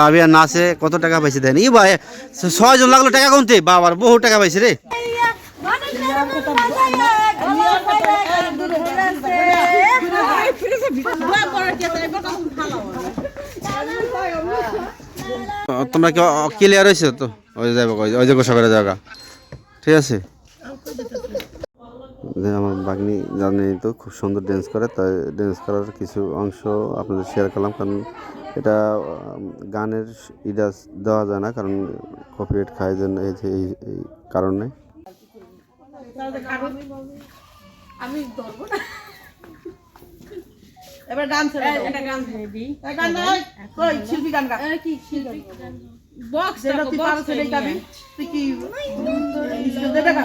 আবিয়া নাচে কত টাকা পাইছে দেন? ই ভাই, ছয় জন লাগল টাকা গুনতে বাবার বহু টাকা পাইছে রে। তোমরা কি ক্লিয়ার হয়েছে তো? ওই যাব ওই যে গোসা যাওয়া ঠিক আছে? যে আমার বাগনি জানি তো খুব সুন্দর ড্যান্স করে তাই ড্যান্স করার কিছু অংশ আপনাদের শেয়ার করলাম। কারণ এটা গানের ইডা দেওয়া যায় না কারণ কপিরাইট খায় জন্য এই যে এই এই কারণে। আমি ধরবো না। এবার গান ছেড়ে দাও এটা গান হেভি গান না কই শিল্পী গান গা। কি শিল্পী বক্স যেটা তুই গাবি। কি গা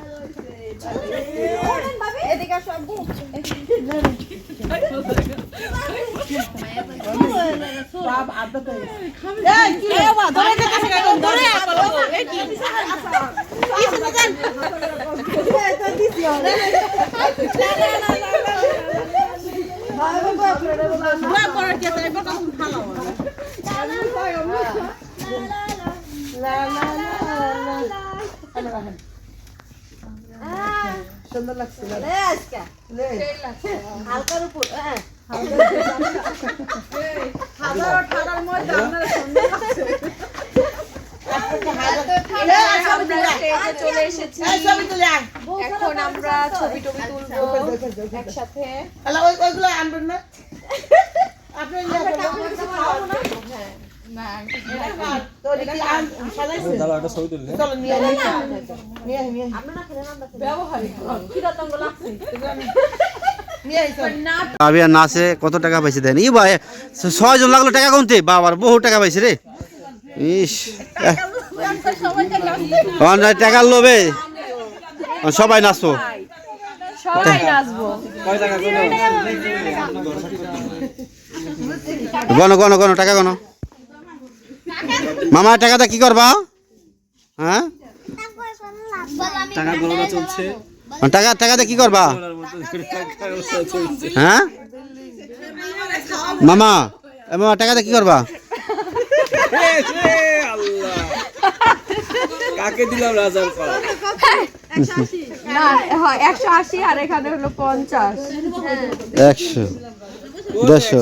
এদিকে আসো, আব্বু। বাপ আদা তো এই কি এ বা ধরে দে কাছে গেল ধরে এই কি কি শুনছেন দোয়া করার কি আছে এবার লা লা। সুন্দর লাগছে লে হালকার উপর হ্যাঁ। হাজার ঠাড়ার মধ্যে আপনার সুন্দর লাগছে আমরা ছবি এখন আমরা ছবি টবি তুলবো একসাথে। ওইগুলো আনবেন না। আপনি নাচে কত টাকা পাইছে দেন? ই ভাই ছয় জন লাগল টাকা গুনতে বাবার বহু টাকা পাইছে রে। ইস। সবাই নাচো সবাই নাচবো। গণ গণ গণ টাকা গণ। মামা টাকাটা কি করবা? হ্যাঁ? টাকা টাকাটা কি করবা? হ্যাঁ? মামা মামা টাকাটা কি করবা? কাকে দিলাম রাজার পা না হয় একশো আশি আর এখানে হলো পঞ্চাশ। একশো দেড়শো।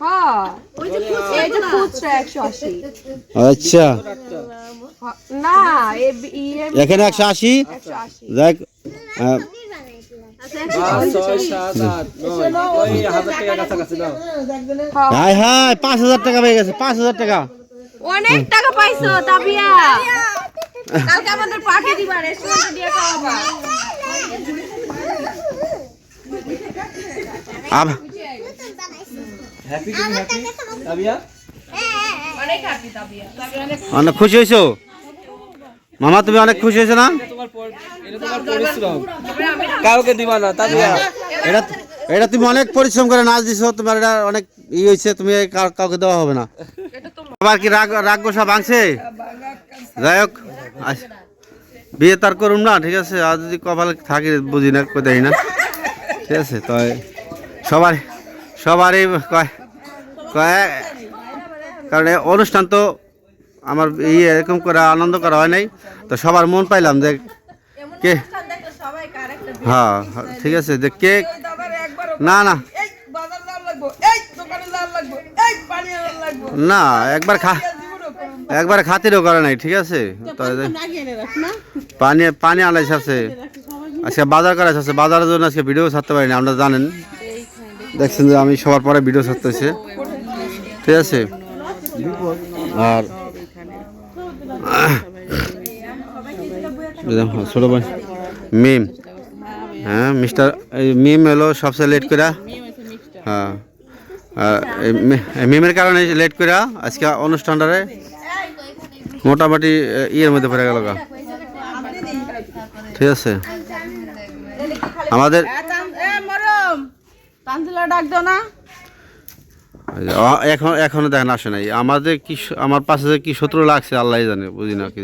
হ্যাঁ। আচ্ছা। না এখানে একশো আশি? দেখ টাকা কাছাকাছি হাই হাই পাঁচ হাজার টাকা পেয়ে গেছে পাঁচ হাজার টাকা। অনেক টাকা পাইছো তাবিয়া। কালকে আমাদের পাঠিয়ে দিবা রেস্টুরেন্টে দিয়ে খাওয়াবা। আব- হ্যাপি তুমি হ্যাপি তাবিয়া অনেক হ্যাপি তাবিয়া অনেক খুশি হয়েছো? মামা তুমি অনেক খুশি হয়েছো না? তোমার এটা কাউকে দিবা না তাবিয়া এটা এটা তুমি অনেক পরিশ্রম করে নাচ দিছো তোমার এটা অনেক ই হয়েছে তুমি এই কাউকে দেওয়া হবে না। আবার কি রাগ রাগ গোসা ভাঙছে? যাই হোক বিয়ে তার করুন না ঠিক আছে? আর যদি কপালে থাকি বুঝি না কই দেয় না। ঠিক আছে তো সবার সবারই কয় কয় কারণ অনুষ্ঠান তো আমার ইয়ে এরকম করে আনন্দ করা হয় নাই তো সবার মন পাইলাম যে কে হ্যাঁ হ্যাঁ, ঠিক আছে যে কে না না। না একবার খা একবার খাতিরও করে নাই ঠিক আছে। পানি পানি আনাইছে আছে। আজকে বাজার করা আছে বাজারের জন্য আজকে ভিডিও ছাড়তে পারিনি আপনারা জানেন। দেখছেন যে আমি সবার পরে ভিডিও ছাড়তেছি। ঠিক আছে? আর ছোট ভাই, মিম। হ্যাঁ মিস্টার মিম এলো সবচেয়ে লেট করে হ্যাঁ মিমের কারণে লেট করে আজকে অনুষ্ঠানটারে মোটামুটি ইয়ের মধ্যে পড়ে গেল। ঠিক আছে? আমাদের তানজিলা ডাক দাও না। অ- এখন এখনও দেখেন আসে নাই। আমাদের কি আমার পাশে যে কি শত্রু লাগছে আল্লাহ জানে বুঝি না কি।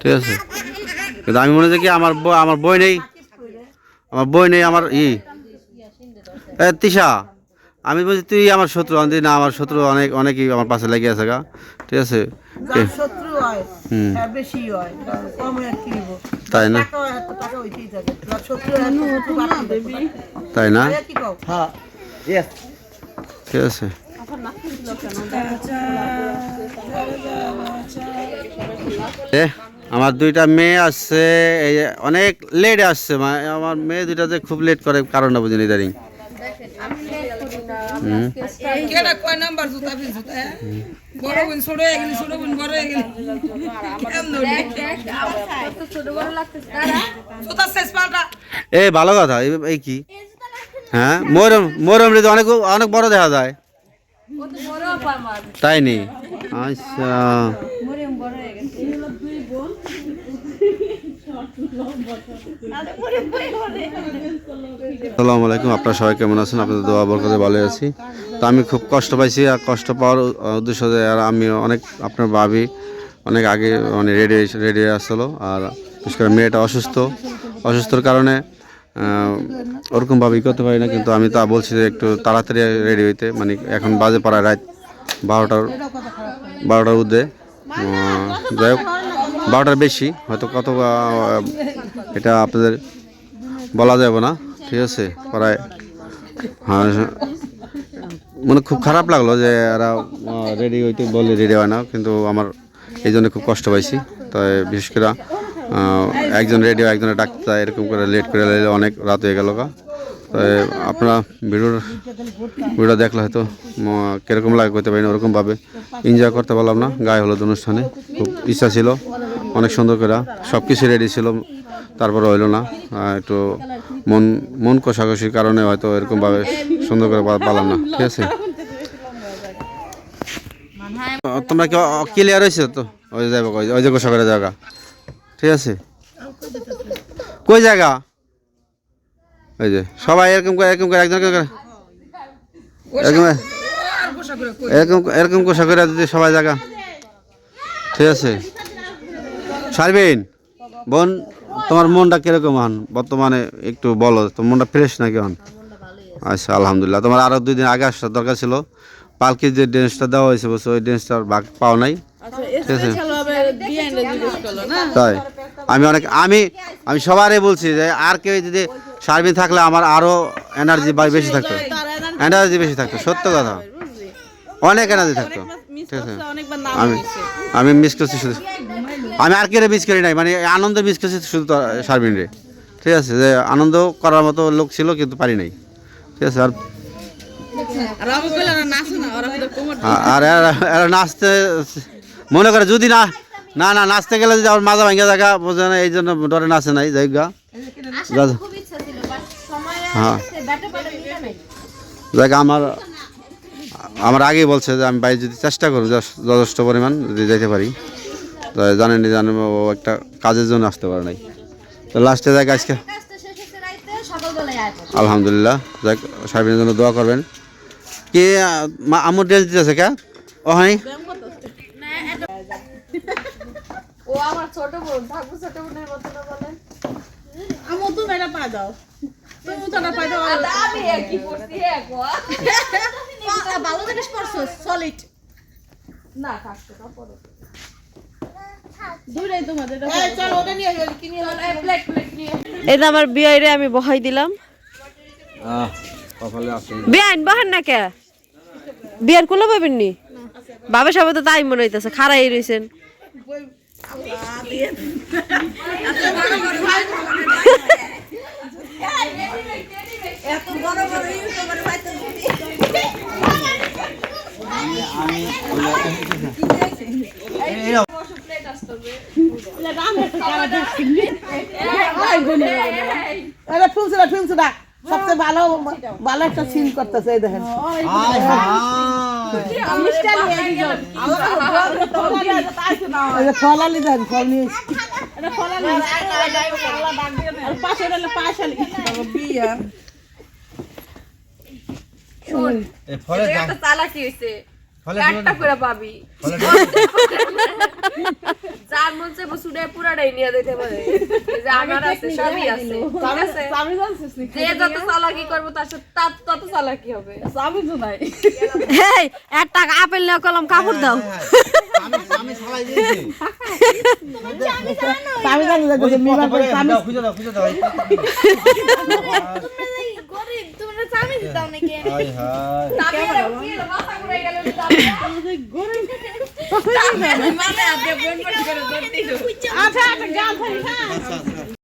ঠিক আছে? কিন্তু আমি মনে করি কি আমার আমার বই নেই। আমার বই নেই আমার ই। তিশা আমি বলছি তুই আমার শত্রু আমি না আমার শত্রু অনেক অনেকই আমার পাশে লেগে আছে গা। ঠিক আছে? হয় হুম। তাই না। তাই না? ঠিক আছে। আমার দুইটা মেয়ে আসছে অনেক লেট আসছে আমার মেয়ে দুইটা যে খুব লেট করে কারণটা বুঝিনি ইদারিং কেডা কয় নাম্বার জুতা ফিল জুতা হ্যাঁ? বড় বোন ছোট হয়ে গেলি ছোট বোন বড় হয়ে গেলি। কেমন হলি? পাল্টা। এই ভালো কথা এই- এই কি? হ্যাঁ মরম মরম রে তো অনেক অনেক বড় দেখা যায়। তাই নি? আচ্ছা। আসসালামু আলাইকুম, আপনারা সবাই কেমন আছেন? আপনাদের দোয়া বরকতে ভালো আছি। তো আমি খুব কষ্ট পাইছি আর কষ্ট পাওয়ার উদ্দেশ্য আর আমি অনেক আপনার ভাবি অনেক আগে মানে রেডি রেডি আসলো। আর বিশেষ করে মেয়েটা অসুস্থ। অসুস্থর কারণে ওরকমভাবে করতে পারি না, কিন্তু আমি তা বলছি যে একটু তাড়াতাড়ি রেডি হইতে। মানে এখন বাজে পাড়ায় রাত বারোটার বারোটার উদ্দে যাই হোক বারোটার বেশি, হয়তো কত এটা আপনাদের বলা যাবে না, ঠিক আছে? প্রায় হ্যাঁ মানে খুব খারাপ লাগল যে এরা রেডি হইতে বলে রেডি হয় না, কিন্তু আমার এই জন্য খুব কষ্ট পাইছি। তাই বিশেষ করে একজন রেডি হয়, একজনের ডাক্তার এরকম করে লেট করে এলে অনেক রাত হয়ে গেল গা। তাই আপনারা ভিডিওর ভিডিও দেখলে হয়তো কীরকম লাগে করতে পারি না ওরকমভাবে এনজয় করতে পারলাম না। গায়ে হলুদ অনুষ্ঠানে, খুব ইচ্ছা ছিল। অনেক সুন্দর করে সব কিছু রেডি ছিল, তারপরে হইল না। একটু মন মন কষাকষির কারণে হয়তো এরকমভাবে সুন্দর করে পা- পারলাম না। ঠিক আছে? তোমরা কি ক্লিয়ার হয়েছে তো? ওই যাব ওই যে গোসাগরের জায়গা। ঠিক আছে? কই জায়গা? ওই যে, সবাই এরকম করে এরকম করে, একজন করে এরকম করে, এরকম এরকম কোষা করে যদি সবাই জায়গা। ঠিক আছে? সারবিন বোন তোমার মনটা কীরকম হন বর্তমানে একটু বলো তোমার মনটা ফ্রেশ নাকি হন আচ্ছা আলহামদুলিল্লাহ। তোমার আরও দুই দিন আগে আসার দরকার ছিল। পালকির যে ড্রেসটা দেওয়া হয়েছে বলছো ওই ড্রেসটার ভাগ পাও নাই। ঠিক আছে? তাই। আমি অনেক আমি আমি সবারই বলছি যে আর কেউ যদি সার্বিন থাকলে আমার আরও এনার্জি বেশি থাকতো। এনার্জি বেশি থাকতো সত্য কথা। অনেক এনার্জি থাকতো। ঠিক আছে। আমি আমি মিস করছি শুধু। আমি আর কেউ মিস করি নাই মানে আনন্দ মিস করছি শুধু সার্বিন রে। ঠিক আছে যে আনন্দ করার মতো লোক ছিল কিন্তু পারি নাই। ঠিক আছে আর আর এরা- নাচতে মনে করে যদি না না না নাচতে গেলে যদি আমার মাজা ভাঙ্গা জায়গা বোঝে না এই জন্য ডরে নাচে নাই যাই গা হ্যাঁ। দেখ আমার আমার আগেই বলছে যে আমি বাইরে যদি চেষ্টা করব যথেষ্ট- যথেষ্ট পরিমাণ যদি যেতে পারি। জানেন জানেন ও একটা কাজের জন্য আসতে পারে নাই। তো লাস্টে দেখ আজকে। আলহামদুলিল্লাহ দেখ সাহেবের জন্য দোয়া করবেন। কি আমার ড্রেস দিতেছে কে? ও হাই ও আমার ছোট বোন থাকব ছোট বোনের মতো না বলে। আমো তুমি এটা পা দাও। তুমি তো না পা দাও আমি কি করছি এক ভালো জিনিস করছ সলিড না থাকতো না পরে যে আমার বিয়াইরে আমি বহাই দিলাম। বিয়াইন বহান না কে? বিয়ান কুলো পাবেন নি? বাবা সবাই তো তাই মনে হইতেছে খারাই রয়েছেন আরে ফুলছুরা ফুলছুরা সবচেয়ে ভালো ভালো একটা সিন করতেছে এই দেখেন ফলালি দেন ফল নিয়ে ফলে চালাকি হইছে। কাটটা করে পাবি। যার মন চাইব সুডে পুরাটাই নিয়ে দিতে পারে। যে আমার আছে সবই আছে। ঠিক আছে? আমি জানছিস যে যত চালাকি করব তার সাথে তার তত চালাকি হবে। আমি তো নাই এই একটা আপেল নেওয়া কলম কাপড় দাও। আমি আমি ছালাই দিয়েছি। আমি জানি যে যে মিমা করে আমি খুঁজে দাও খুঁজে দাও। গরিব স্বামী দিতাম নাকি? হাই হাই তাবি আর কি মাথা ঘুরে গেল মানে আপনি বোন করে দিল আচ্ছা আচ্ছা গান ধরি আচ্ছা।